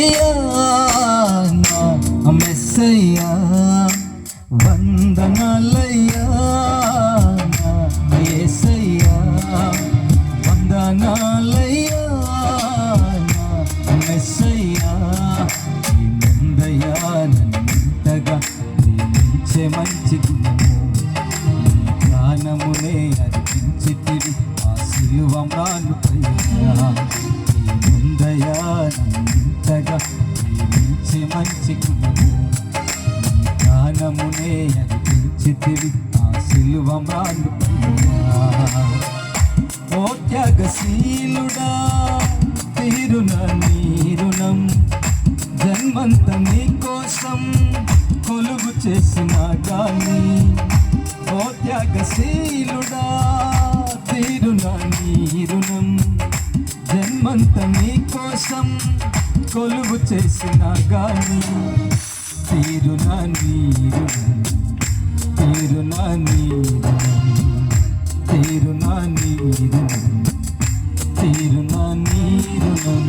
వందనాలయ్యా నా మెస్సయ్యా వందనాలయ్యా నా యేసయ్యా వందనాలయ్యా నా మెస్సయ్యా మంచి అర్పించితివి ఆ నన్నింతగా ప్రేమించే మంచి గుణము. నీ ప్రాణమునే ఆ సిలువ మ్రానుపయ్యా ఓ త్యాగశీలుడా తీరున నీరుణం జన్మంత నీ కోసం కొలువు చేసిన కానీ ఓ త్యాగశీలుడా తీరున నీరుణం తీరున నీరుణం తీరున నీరుణం తీరున నీరుణం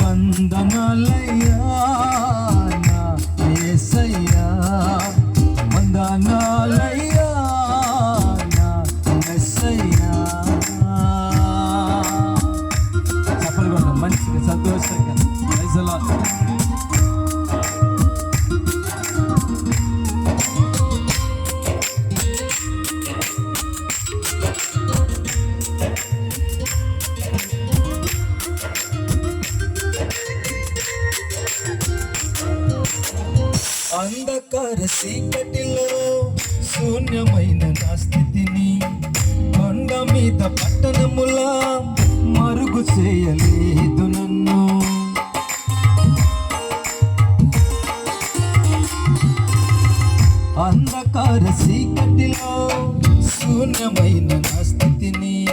వందనాలయ్యా నా యేసయ్యా అంధకార శూన్యమైన నా స్థితిని కొండ మీద పట్టణములా మరుగు చేయలేదు నన్ను. అంధకార సీకటిలో శూన్యమైన నా స్థితిని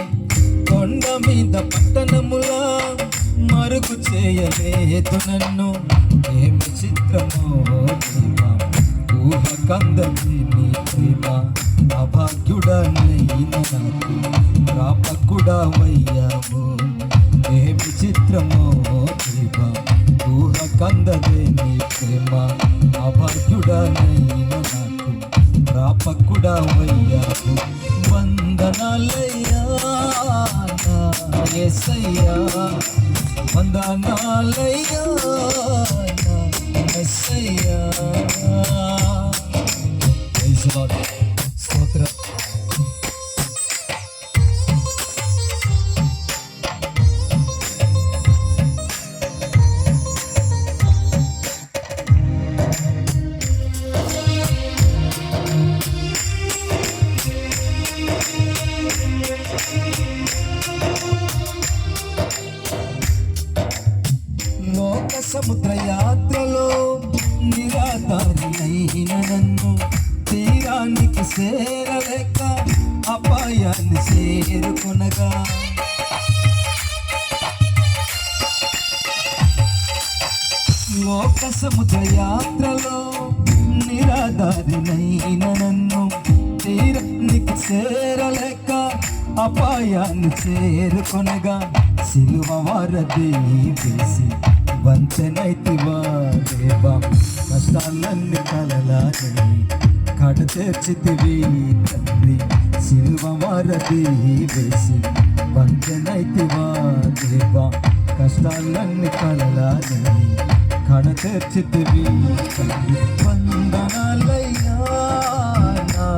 కొండ మీద పట్టణములా మరుగు చేయలేదు నన్ను. ఏమి చిత్రమో దేవా ఊహ నీ ప్రేమ అభాగ్యుడనైన నాకు ప్రాపకుడవయ్యావు ఏ విచిత్రమో దేవా ఊహ కందదే నీ ప్రేమ అభాగ్యుడనైన నాకు ప్రాపకుడవయ్యావు వందనాలయ్యా నా వందనాలయ్యా నా God. చేరలేక అపాయాన్ని చేరుకునగా. లోక సముద్ర యాత్రలో నిరాధారినైన నన్ను తీరానికి చేరలేక అపాయాన్ని చేరుకొనగా. సిలువ వారది వేసి వంచనైతివా దేవా కష్టాలన్నీ కలలాని కడ తెచ్చితివి తండ్రి సిలువ వారది వేసి వంచనైతివా దేవా కష్టాలన్నీ కలలాని కడ తెచ్చితివి తండ్రి వందనాలయ్యా నా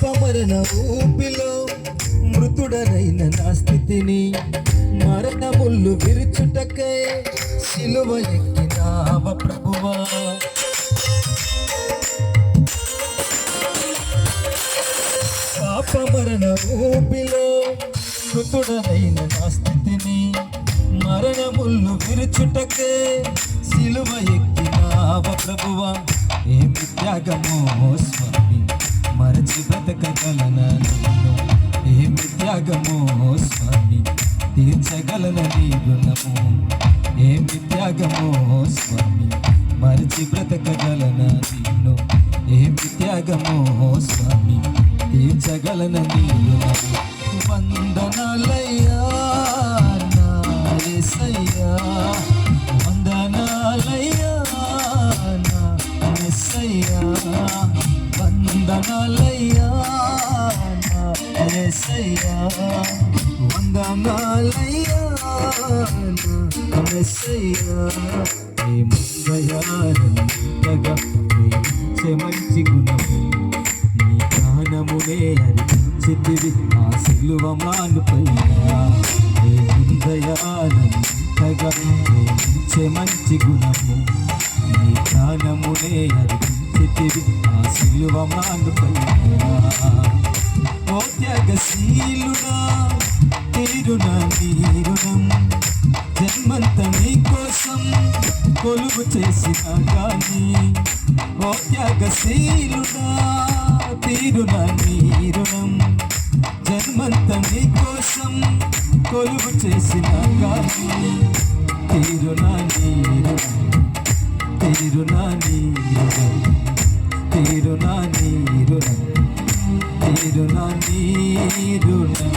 యేసయ్యా ఊపిలో మృతుడనైన నా స్థితిని మరణముళ్ళు విరుచుటకే సిలువ ఎక్కినావ ప్రభువా. పాపమరణ ఊపిలో మృతుడనైన నా స్థితిని మరణముళ్ళు విరుచుటకే సిలువ ఎక్కినావ ప్రభువా. ఏమి త్యాగమో త్యాగమో స్వామి మరచి బ్రతకగలన నిన్ను? ఏమి త్యాగమో స్వామి తీర్చగలన నీళ్ళు వందనాలయ్యా. వందనాలయ్యా మంచి గుణము నీ ప్రాణమునే అర్పించితివి ఆ సిలువ మానుపయ్యా ఏ ప్రేమించే మంచి గుణము నీ ప్రాణమునే అర్పించితివి ఆ సిలువ మానుపయ్యా ఓ త్యాగశీలుడా తీరున. నీరుణం జన్మంత నీ కోసం కొలువు చేసిన కానీ ఓ త్యాగశీలుడా తీరున. నీరుణం జన్మంత నీ కోసం కొలువు చేసిన కానీ తీరున నీరుణం తీరున నీరుణం తీరున నీరుణం నీరుణం